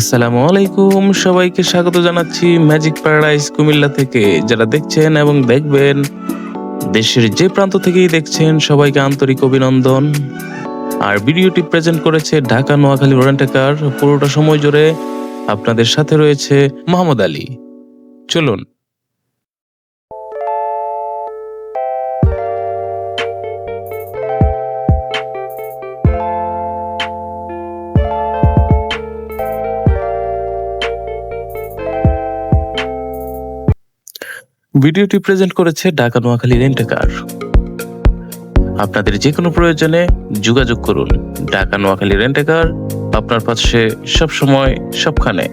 আসসালামু আলাইকুম। সবাইকে স্বাগত জানাচ্ছি ম্যাজিক প্যারাডাইস কুমিল্লা থেকে। যারা দেখছেন এবং দেখবেন, দেশের যে প্রান্ত থেকেই দেখছেন, সবাইকে আন্তরিক অভিনন্দন। আর ভিডিওটি প্রেজেন্ট করেছে ঢাকা নোয়াখালী রোডেন্টাকার পুরোটা সময় জুড়ে আপনাদের সাথে রয়েছে মোহাম্মদ আলী। চলুন ভিডিওটি প্রেজেন্ট করেছে ঢাকা নোয়াখালী রেন্টাকার। আপনাদের যে কোনো প্রয়োজনে যোগাযোগ করুন। ঢাকা নোয়াখালী রেন্টাকার, আপনার পাশে সবসময়, সবখানে।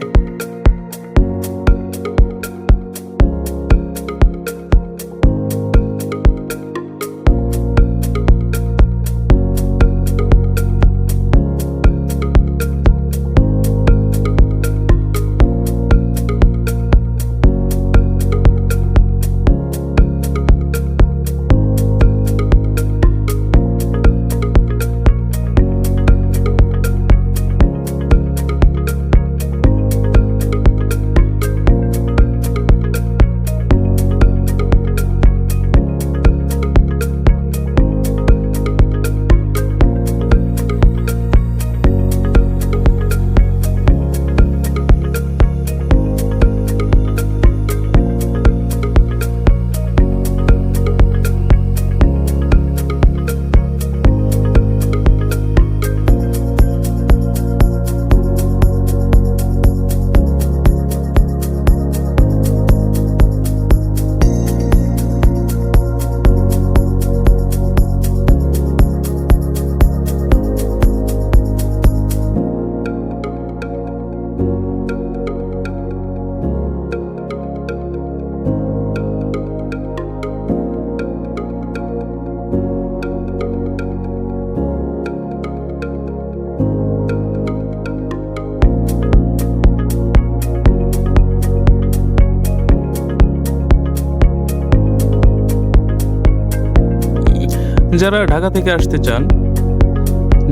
যারা ঢাকা থেকে আসতে চান,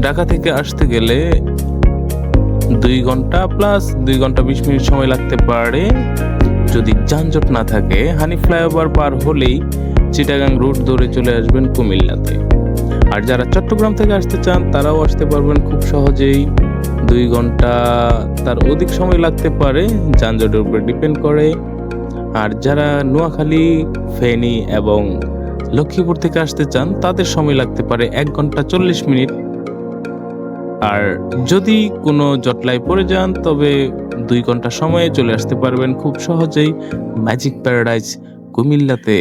ঢাকা থেকে আসতে গেলে দুই ঘণ্টা প্লাস দুই ঘণ্টা বিশ মিনিট সময় লাগতে পারে। যদি যানজট না থাকে হানি ফ্লাইওভার পার হলেই চিটাগাং রুট ধরে চলে আসবেন কুমিল্লাতে। আর যারা চট্টগ্রাম থেকে আসতে চান, তারাও আসতে পারবেন খুব সহজেই। দুই ঘণ্টা তার অধিক সময় লাগতে পারে, যানজটের উপর ডিপেন্ড করে। আর যারা নোয়াখালী, ফেনী এবং লক্ষ্মীপুর থেকে আসতে চান, তাদের সময় লাগতে পারে এক ঘণ্টা চল্লিশ মিনিট। আর যদি কোনো জটলায় পড়ে যান, তবে দুই ঘণ্টা সময়ে চলে আসতে পারবেন খুব সহজেই। ম্যাজিক প্যারাডাইজ কুমিল্লাতে।